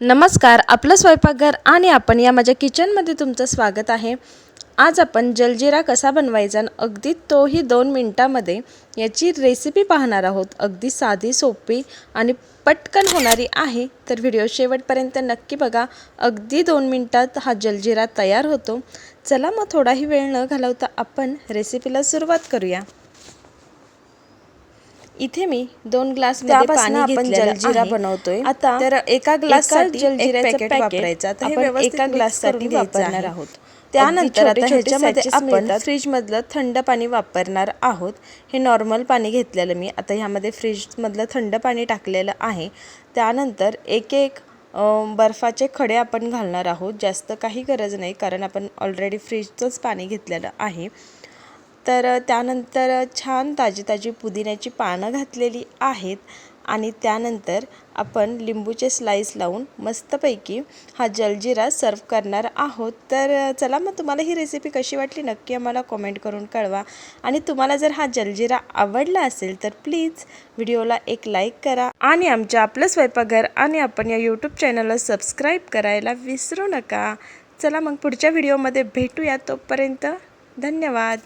नमस्कार आपलं स्वयंपाकघर आणि आपण या माझ्या किचनमध्ये तुमचं स्वागत आहे. आज आपण जलजिरा कसा बनवायचा आणि अगदी तोही दोन मिनटामध्ये याची रेसिपी पाहणार आहोत. अगदी साधी सोपी आणि पटकन होणारी आहे. तर व्हिडिओ शेवटपर्यंत नक्की बघा. अगदी दोन मिनटात हा जलजिरा तयार होतो. चला मग थोडाही वेळ न घालवता आपण रेसिपीला सुरुवात करूया. इथे मी दोन ग्लास त्यापासनं पाणी आपण जलजिरा. बनवतोय. आता तर एका एक जलजिऱ्याचं पॅकेट आपण एका ग्लाससाठी वापरणार आहे. आहोत. त्यानंतर आता ह्याच्यामध्ये आपण फ्रीजमधलं थंड पाणी वापरणार आहोत. हे नॉर्मल पाणी घेतलेलं मी. आता ह्यामध्ये फ्रीजमधलं थंड पाणी टाकलेलं आहे. त्यानंतर एक एक बर्फाचे खडे आपण घालणार आहोत. जास्त काही गरज नाही कारण आपण ऑलरेडी फ्रीजचंच पाणी घेतलेलं आहे. तर त्यानंतर छान ताजी ताजी पुदिन्याची पानं घातलेली आहेत आणि त्यानंतर आपण लिंबूचे स्लाईस लावून मस्तपैकी हा जलजिरा सर्व करणार आहोत. तर चला मग तुम्हाला ही रेसिपी कशी वाटली नक्की आम्हाला कॉमेंट करून कळवा. आणि तुम्हाला जर हा जलजिरा आवडला असेल तर प्लीज व्हिडिओला एक लाईक करा. आणि आमच्या आपलं स्वयंपाकघर आणि आपण या यूट्यूब चॅनलला सबस्क्राईब करायला विसरू नका. चला मग पुढच्या व्हिडिओमध्ये भेटूया. तोपर्यंत धन्यवाद.